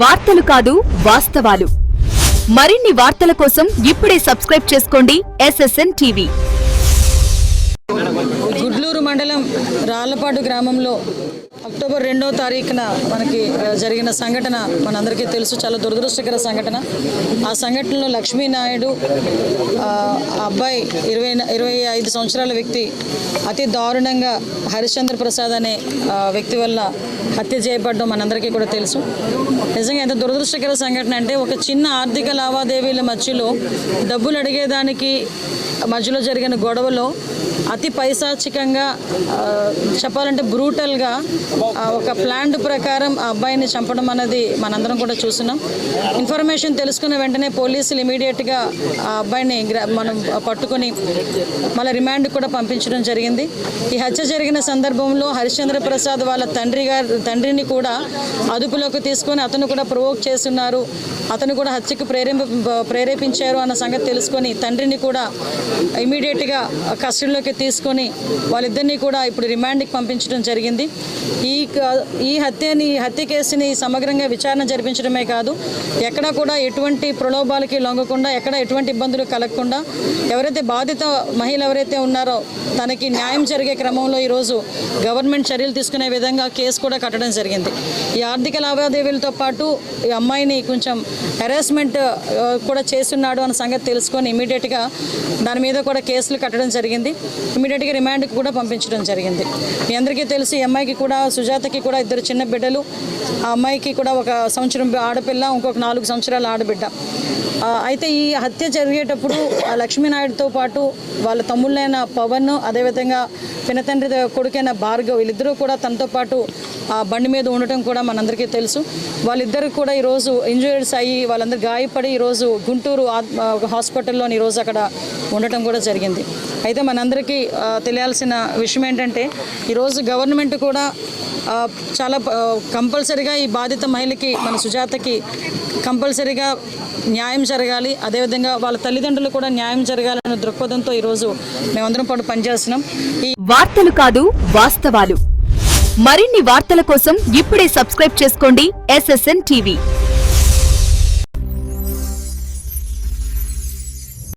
వార్తలు కాదు వాస్తవాలు. మరిన్ని వార్తల కోసం ఇప్పుడే సబ్స్క్రైబ్ చేసుకోండి ఎస్ఎస్ఎన్ టీవీ రాళ్ళపాడు గ్రామంలో అక్టోబర్ రెండో తారీఖున మనకి జరిగిన సంఘటన మనందరికీ తెలుసు చాలా దురదృష్టకర సంఘటన. ఆ సంఘటనలో లక్ష్మీనాయుడు అబ్బాయి ఇరవై ఇరవై ఐదు సంవత్సరాల వ్యక్తి అతి దారుణంగా హరిశ్చంద్ర ప్రసాద్ అనే వ్యక్తి వల్ల హత్య చేయబడ్డం మనందరికీ కూడా తెలుసు. నిజంగా ఎంత దురదృష్టకర సంఘటన అంటే ఒక చిన్న ఆర్థిక లావాదేవీల మధ్యలో డబ్బులు అడిగేదానికి మధ్యలో జరిగిన గొడవలో అతి పైశాచికంగా చెప్పాలంటే బ్రూటల్గా ఒక ప్లాండ్ ప్రకారం ఆ అబ్బాయిని చంపడం అనేది మనందరం కూడా చూస్తున్నాం. ఇన్ఫర్మేషన్ తెలుసుకున్న వెంటనే పోలీసులు ఇమీడియట్గా ఆ అబ్బాయిని మనం పట్టుకొని మళ్ళీ రిమాండ్ కూడా పంపించడం జరిగింది. ఈ హత్య జరిగిన సందర్భంలో హరిశ్చంద్ర ప్రసాద్ వాళ్ళ తండ్రి గారు తండ్రిని కూడా అదుపులోకి తీసుకొని అతను కూడా ప్రొవోక్ చేస్తున్నారు. అతను కూడా హత్యకు ప్రేరేప ప్రేరేపించారు అన్న సంగతి తెలుసుకొని తండ్రిని కూడా ఇమీడియట్గా కస్టడీలోకి తీసుకొని వాళ్ళిద్దరినీ కూడా ఇప్పుడు రిమాండ్కి పంపించడం జరిగింది. ఈ క- ఈ హత్యని ఈ హత్య కేసుని సమగ్రంగా విచారణ జరిపించడమే కాదు ఎక్కడ కూడా ఎటువంటి ప్రలోభాలకి లొంగకుండా ఎక్కడ ఎటువంటి ఇబ్బందులు కలగకుండా ఎవరైతే బాధిత మహిళ ఎవరైతే ఉన్నారో తనకి న్యాయం జరిగే క్రమంలో ఈరోజు గవర్నమెంట్ చర్యలు తీసుకునే విధంగా కేసు కూడా కట్టడం జరిగింది. ఈ ఆర్థిక లావాదేవీలతో పాటు ఈ అమ్మాయిని కొంచెం హెరాస్మెంట్ కూడా చేస్తున్నాడు అన్న సంగతి తెలుసుకొని ఇమీడియట్గా దాని మీద కూడా కేసులు కట్టడం జరిగింది. ఇమీడియట్గా రిమాండ్కి కూడా పంపించడం జరిగింది. మీ అందరికీ తెలిసి ఈ అమ్మాయికి కూడా సుజాతకి కూడా ఇద్దరు చిన్న బిడ్డలు. ఆ అమ్మాయికి కూడా ఒక సంవత్సరం ఆడపిల్ల ఇంకొక నాలుగు సంవత్సరాల ఆడబిడ్డ. అయితే ఈ హత్య జరిగేటప్పుడు ఆ లక్ష్మీనాయుడుతో పాటు వాళ్ళ తమ్ముళ్ళైన పవన్ అదేవిధంగా పినతండ్రి కొడుకైన భార్గవ్ వీళ్ళిద్దరూ కూడా తనతో పాటు ఆ బండి మీద ఉండటం కూడా మనందరికీ తెలుసు. వాళ్ళిద్దరు కూడా ఈరోజు ఇంజూరీస్ అయ్యి వాళ్ళందరూ గాయపడి ఈరోజు గుంటూరు ఆ- హాస్పిటల్లో ఈరోజు అక్కడ ఉండటం కూడా జరిగింది. అయితే మనందరికీ తెలియాల్సిన విషయం ఏంటంటే ఈరోజు గవర్నమెంట్ కూడా చాలా కంపల్సరిగా ఈ బాధిత మహిళకి మన సుజాతకి కంపల్సరిగా న్యాయం జరగాలి. అదేవిధంగా వాళ్ళ తల్లిదండ్రులు కూడా న్యాయం జరగాలనే దృక్పథంతో ఈరోజు మేమందరం పాటు పనిచేస్తున్నాం. ఈ వార్తలు కాదు వాస్తవాలు. మరిన్ని వార్తల కోసం ఇప్పుడే సబ్స్క్రైబ్ చేసుకోండి ఎస్ఎస్ఎన్ టీవీ